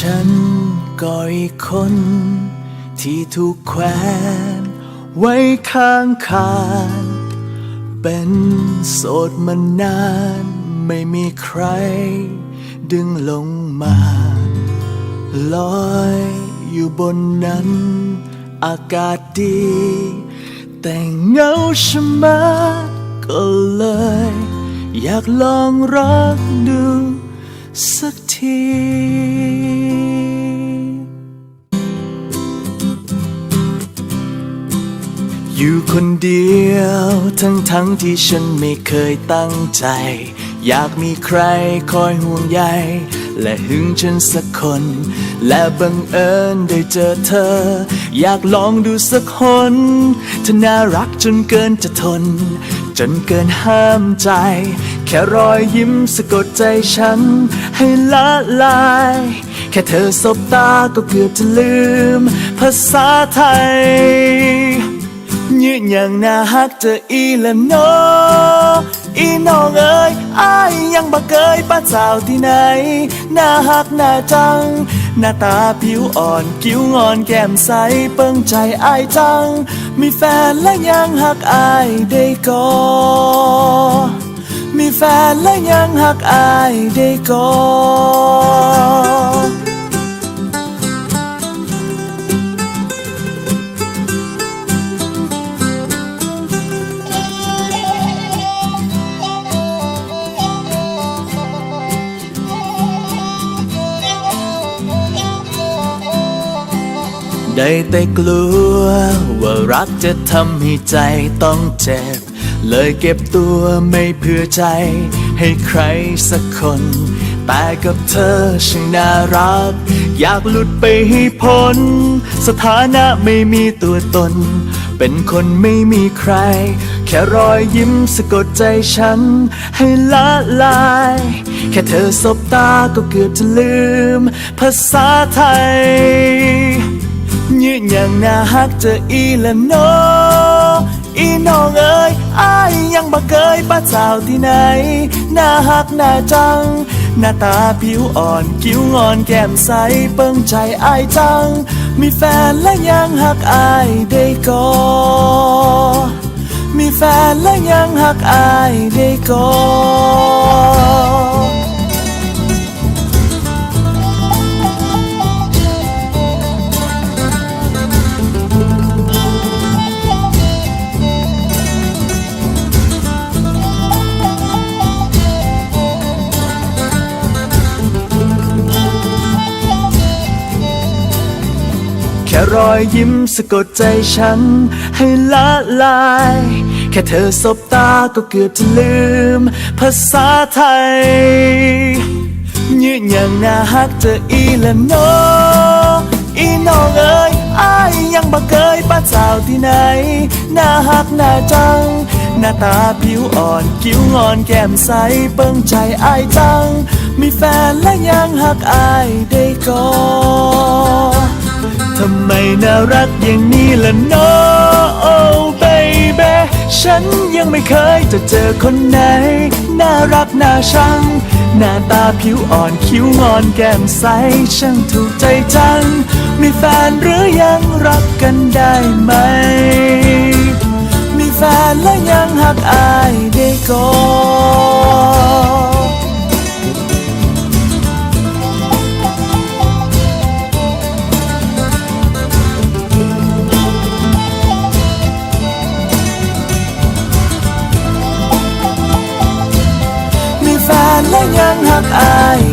ฉันก็อีกคน ที่ถูกแขวนไว้ข้างคานเป็นโสดมานานไม่มีใคร ดึงลงมา ลอยอยู่บนนั้น อากาศดี แต่เงาชะมัดก็เลย อยากลองรักดูสักที อยู่คนเดียว ทั้งทั้งๆที่ฉันไม่เคยตั้งใจ อยากมีใครคอยห่วงใย และหึงฉันสักคน และบังเอิญได้เจอเธอ อยากลองดูสักคน เธอน่ารักจนเกินจะทน จนเกินห้ามใจ แค่รอยยิ้มสะกดใจฉัน ให้ละลายแค่เธอสบตาก็เกือบจะลืม ภาษาไทย ยืนอย่างน่าฮักเจออีละโนอีน้องเอ้ยอายยังบักเกยป้าสาวที่ไหน น่าฮักน่าจัง หน้าตาผิวอ่อนคิ้วงอนแก้มใสเปิ้งใจอายจัง มีแฟนและยังฮักอายได้ก่อมีแฟนและยังฮักอายได้ก่อ ได้แต่กลัว ว่ารักจะทำให้ใจต้องเจ็บ เลยเก็บตัวไม่เพื่อใจ ให้ใครสักคน แต่กับเธอช่างน่ารัก อยากหลุดไปให้พ้น สถานะไม่มีตัวตน เป็นคนไม่มีใคร แค่รอยยิ้มสะกดใจฉัน ให้ละลาย แค่เธอสบตาก็เกือบจะลืม ภาษาไทย ยืนอย่างน่าฮักเจออีละโนอีน้องเอ้ยอายยังบักเกยป้าสาวที่ไหนน่าฮักน่าจัง หน้าตาผิวอ่อนคิ้วงอนแก้มใสเปิ้งใจอายจัง มีแฟนและยังฮักอายได้ก่อมีแฟนและยังฮักอายได้ก่อ รอยยิ้มสะกดใจฉัน ให้ละลาย แค่เธอสบตาก็เกือบจะลืม ภาษาไทย ยืนอย่างน่าฮักเจออีและโนอีน้องเอ้ยอายยังบักเกยป้าสาวที่ไหน น่าฮักน่าจัง หน้าตาผิวอ่อนคิ้วงอนแก้มใสเปิ้งใจอายจัง มีแฟนและยังฮักอายได้ก่อ ทำไมน่ารักอย่างนี้ล่ะเนาะโอ้ baby ฉันยังไม่เคยจะเจอคนไหน น่ารักน่าชัง หน้าตาผิวอ่อนคิ้วงอนแก้มใสช่างถูกใจจัง มีแฟนหรือยังรักกันได้ไหม มีแฟนแล้วยังหักอายได้ก่ อ